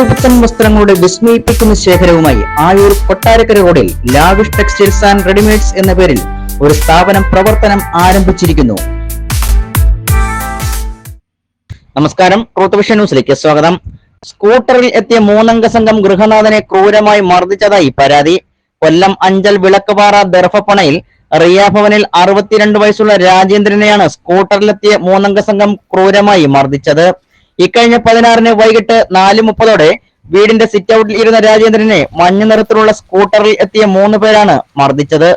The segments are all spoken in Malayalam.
പുതുപുത്തൻ വസ്ത്രങ്ങളുടെ വിസ്മയിപ്പിക്കുന്ന ശേഖരവുമായി ആയൂർ കൊട്ടാരക്കര റോഡിൽ ലാവിഷ് ടെക്സ്റ്റൈൽസ് ആൻഡ് റെഡിമെയ്ഡ്സ് എന്ന പേരിൽ ഒരു സ്ഥാപനം പ്രവർത്തനം ആരംഭിച്ചിരിക്കുന്നു. നമസ്കാരം. ട്രൂത്ത് ന്യൂസിലേക്ക് സ്വാഗതം. സ്കൂട്ടറിൽ എത്തിയ മൂന്നംഗ സംഘം ഗൃഹനാഥനെ ക്രൂരമായി മർദ്ദിച്ചതായി പരാതി. കൊല്ലം അഞ്ചൽ വിളക്കുപാറ ദർഭപ്പണയിൽ റിയാഭവനിൽ അറുപത്തിരണ്ട് വയസ്സുള്ള രാജേന്ദ്രനെയാണ് സ്കൂട്ടറിലെത്തിയ മൂന്നംഗ സംഘം ക്രൂരമായി മർദ്ദിച്ചത്. ഇക്കഴിഞ്ഞ പതിനാറിന് വൈകിട്ട് നാല് മുപ്പതോടെ വീടിന്റെ സിറ്റ് ഔട്ടിൽ ഇരുന്ന രാജേന്ദ്രനെ മഞ്ഞ നിറത്തിലുള്ള സ്കൂട്ടറിൽ എത്തിയ മൂന്ന് പേരാണ് മർദ്ദിച്ചത്.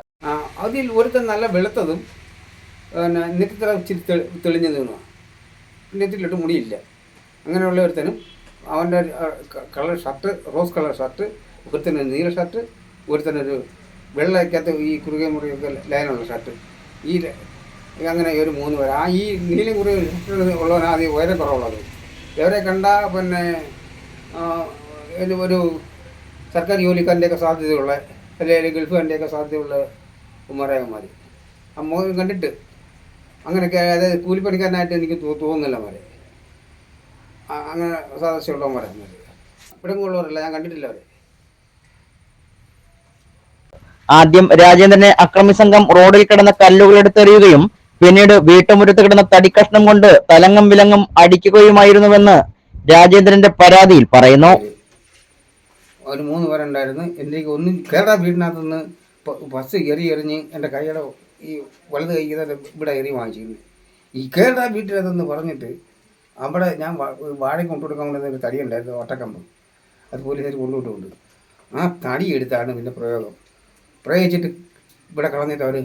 അതിൽ ഒരുത്തൻ നല്ല വെളുത്തതും നെറ്റിത്തറ തെളിഞ്ഞു നിന്നു നെറ്റിലിട്ട് മുടിയില്ല. അങ്ങനെയുള്ള ഒരുത്തനും അവന്റെ colour shirt rose colour shirt ഒരുത്തനൊരു നീല ഷർട്ട് ഒരുത്തനൊരു വെള്ളയ്ക്കകത്ത് ഈ കുറുകെ മുറിയൊക്കെ ലൈനുള്ള ഷർട്ട് ഈ അങ്ങനെ ഒരു മൂന്ന് പേര്. ആ ഈ നീലം കുറുകെ ഉള്ളവനാണ് ആദ്യം ഉയരം കുറവുള്ളത് ഇവരെ കണ്ട പിന്നെ ഒരു- സർക്കാർ ജോലിക്കാരന്റെയൊക്കെ സാധ്യതയുള്ള അല്ലെങ്കിൽ ഗൾഫുകാരന്റെയൊക്കെ സാധ്യതയുള്ള ഉമ്മറായന്മാർ അമ്മ കണ്ടിട്ട് അങ്ങനെയൊക്കെ അതായത് കൂലിപ്പണിക്കാരനായിട്ട് എനിക്ക് തോന്നുന്നില്ല മാരെ അങ്ങനെ സാദൃശ്യമുള്ള മാരെ ഇവിടെ ഉള്ളവരല്ല ഞാൻ കണ്ടിട്ടില്ല അവരെ. ആദ്യം രാജേന്ദ്രനെ അക്രമി സംഘം റോഡിൽ കിടന്ന കല്ലുകൾ എടുത്തെറിയുകയും പിന്നീട് വീട്ടുമുറ്റത്ത് കിടന്ന തടിക്കഷ്ണം കൊണ്ട് തലങ്ങും വിലങ്ങും അടിക്കുകയുമായിരുന്നുവെന്ന് രാജേന്ദ്രന്റെ പരാതിയിൽ പറയുന്നു. ഒരു മൂന്ന് പേരുണ്ടായിരുന്നു എന്റെ ഒന്നും കേരള വീടിനകത്ത് നിന്ന് ബസ് എറി എറിഞ്ഞ് എന്റെ കൈയുടെ ഈ വലത് കൈ ഇതാ ഇവിടെ എറി വാങ്ങിച്ചിരുന്നു. ഈ കേരള വീട്ടിനകത്തെന്ന് പറഞ്ഞിട്ട് അവിടെ ഞാൻ വാഴ കൊണ്ടുകൊടുക്കാൻ കൊണ്ടുവന്ന ഒരു തടി ഉണ്ടായിരുന്നു ഒട്ടക്കമ്പ് അത് പോലീസുകാർ കൊണ്ടുവിട്ടുണ്ട് ആ തടി എടുത്താണ് പിന്നെ പ്രയോഗം. പ്രയോഗിച്ചിട്ട് ഇവിടെ കളഞ്ഞിട്ട് അവർ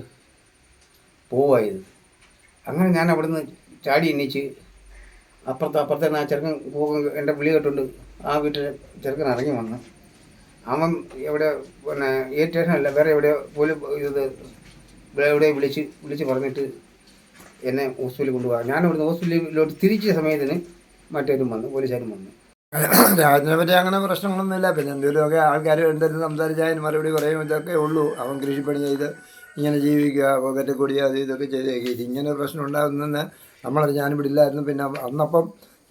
പോവായത് അങ്ങനെ ഞാൻ അവിടുന്ന് ചാടി എണ്ണിച്ച് അപ്പുറത്ത് അപ്പുറത്തെ ആ ചെറുക്കൻ എന്റെ വിളി കേട്ടുണ്ട് ആ വീട്ടിൽ ചെറുക്കൻ ഇറങ്ങി വന്ന്. അവൻ എവിടെ പിന്നെ ഏ സ്റ്റേഷനല്ല വേറെ എവിടെ പോലും ഇത് എവിടെ വിളിച്ച് വിളിച്ച് പറഞ്ഞിട്ട് എന്നെ ഹോസ്പിറ്റലിൽ കൊണ്ടുപോകാം ഞാൻ അവിടുന്ന് ഹോസ്പിറ്റലിലോട്ട് തിരിച്ച സമയത്തിന് മറ്റേരും വന്നു പോലീസുകാരും വന്നു. രാജനെ പറ്റി അങ്ങനെ പ്രശ്നങ്ങളൊന്നുമില്ല. പിന്നെ എന്തെങ്കിലുമൊക്കെ ആൾക്കാർ എന്തെങ്കിലും സംസാരിച്ചാൽ മറുപടി പറയും. ഇതൊക്കെ ഉള്ളൂ. അവൻ കൃഷിപ്പണി ചെയ്ത് ഇങ്ങനെ ജീവിക്കുക പോക്കറ്റ് കൂടി അത് ഇതൊക്കെ ചെയ്തേക്കി ഇങ്ങനെ പ്രശ്നം ഉണ്ടാകുന്നെന്ന് നമ്മളത് ഞാനും വിടില്ലായിരുന്നു പിന്നെ അന്നപ്പം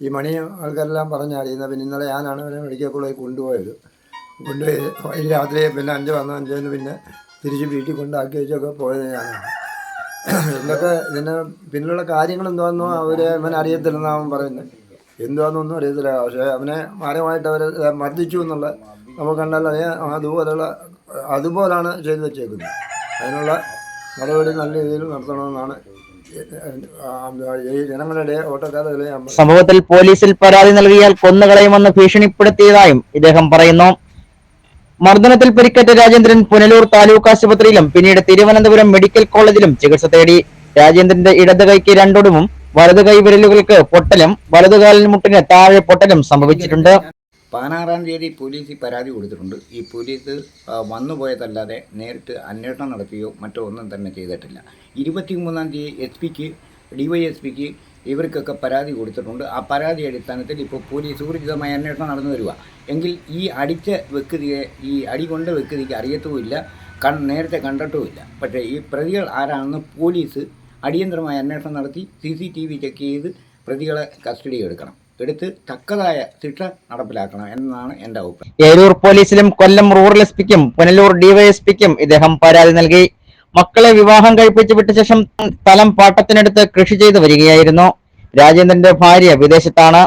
ഈ മണി ആൾക്കാരെല്ലാം പറഞ്ഞറിയുന്ന പിന്നെ ഇന്നലെ ഞാനാണ് അവനെ മെഡിക്കൽ കോളേജ് കൊണ്ടുപോയത്. കൊണ്ടുപോയി രാത്രി പിന്നെ അഞ്ച് വന്ന പിന്നെ തിരിച്ച് വീട്ടിൽ കൊണ്ടാക്കി വെച്ചൊക്കെ പോയത് ഞാനാണ്. എന്തൊക്കെ ഇതിന് പിന്നിലുള്ള കാര്യങ്ങൾ എന്താണെന്നോ അവർ അവൻ അറിയത്തില്ലെന്നാണ് അവൻ പറയുന്നത് എന്തുവാണെന്നൊന്നും അറിയത്തില്ല. പക്ഷേ അവനെ മാരമായിട്ട് അവർ മർദ്ദിച്ചു എന്നുള്ള നമുക്ക് കണ്ടാൽ അതേ അതുപോലെയുള്ള അതുപോലാണ് ചെയ്തു വെച്ചേക്കുന്നത്. അതിനുള്ള നടപടി നല്ല രീതിയിൽ നടത്തണമെന്നാണ് സംഭവത്തിൽ പോലീസിൽ പരാതി നൽകിയാൽ കൊന്നുകളയുമെന്ന് ഭീഷണിപ്പെടുത്തിയതായും ഇദ്ദേഹം പറയുന്നു. മർദ്ദനത്തിൽ പരിക്കേറ്റ രാജേന്ദ്രൻ പുനലൂർ താലൂക്ക് ആശുപത്രിയിലും പിന്നീട് തിരുവനന്തപുരം മെഡിക്കൽ കോളേജിലും ചികിത്സ തേടി. രാജേന്ദ്രന്റെ ഇടത് കൈക്ക് രണ്ടൊടുവും വലതു കൈ വിരലുകൾക്ക് പൊട്ടലും വലതുകാലിൻ മുട്ടിന് താഴെ പൊട്ടലും സംഭവിച്ചിട്ടുണ്ട്. പതിനാറാം തീയതി പോലീസിൽ പരാതി കൊടുത്തിട്ടുണ്ട്. ഈ പോലീസ് വന്നു വന്നുപോയതല്ലാതെ നേരിട്ട് അന്വേഷണം നടത്തുകയോ മറ്റോ ഒന്നും തന്നെ ചെയ്തിട്ടില്ല. ഇരുപത്തി മൂന്നാം തീയതി എസ് പിക്ക് എസ് പിക്ക് ഇവർക്കൊക്കെ പരാതി കൊടുത്തിട്ടുണ്ട്. ആ പരാതി അടിസ്ഥാനത്തിൽ ഇപ്പോൾ പോലീസ് ഊർജിതമായ അന്വേഷണം നടന്നു വരിക എങ്കിൽ ഈ അടിച്ച വ്യക്തിയെ ഈ അടി കൊണ്ട വ്യക്തിക്ക് അറിയത്തുമില്ല കൺ നേരത്തെ കണ്ടിട്ടുമില്ല. പക്ഷേ ഈ പ്രതികൾ ആരാണെന്ന് പോലീസ് അടിയന്തരമായി അന്വേഷണം നടത്തി C C T V check ചെയ്ത് പ്രതികളെ കസ്റ്റഡി എടുക്കണം. എടുത്ത് തക്കതായ ശിക്ഷ നടപ്പിലാക്കണം എന്നാണ് എന്റെ അഭിപ്രായം. ഏരൂർ പോലീസിലും കൊല്ലം റൂറൽ എസ് പിക്കും പുനലൂർ ഡിവൈഎസ്പിക്കും ഇദ്ദേഹം പരാതി നൽകി. മക്കളെ വിവാഹം കഴിപ്പിച്ചു വിട്ട ശേഷം സ്ഥലം പാട്ടത്തിനെടുത്ത് കൃഷി ചെയ്തു വരികയായിരുന്നു. രാജേന്ദ്രന്റെ ഭാര്യ വിദേശത്താണ്.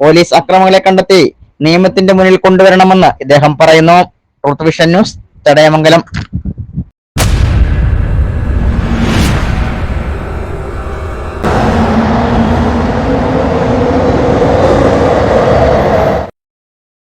പോലീസ് അക്രമങ്ങളെ കണ്ടെത്തി നിയമത്തിന്റെ മുന്നിൽ കൊണ്ടുവരണമെന്ന് ഇദ്ദേഹം പറയുന്നു. ന്യൂസ് ചടയമംഗലം.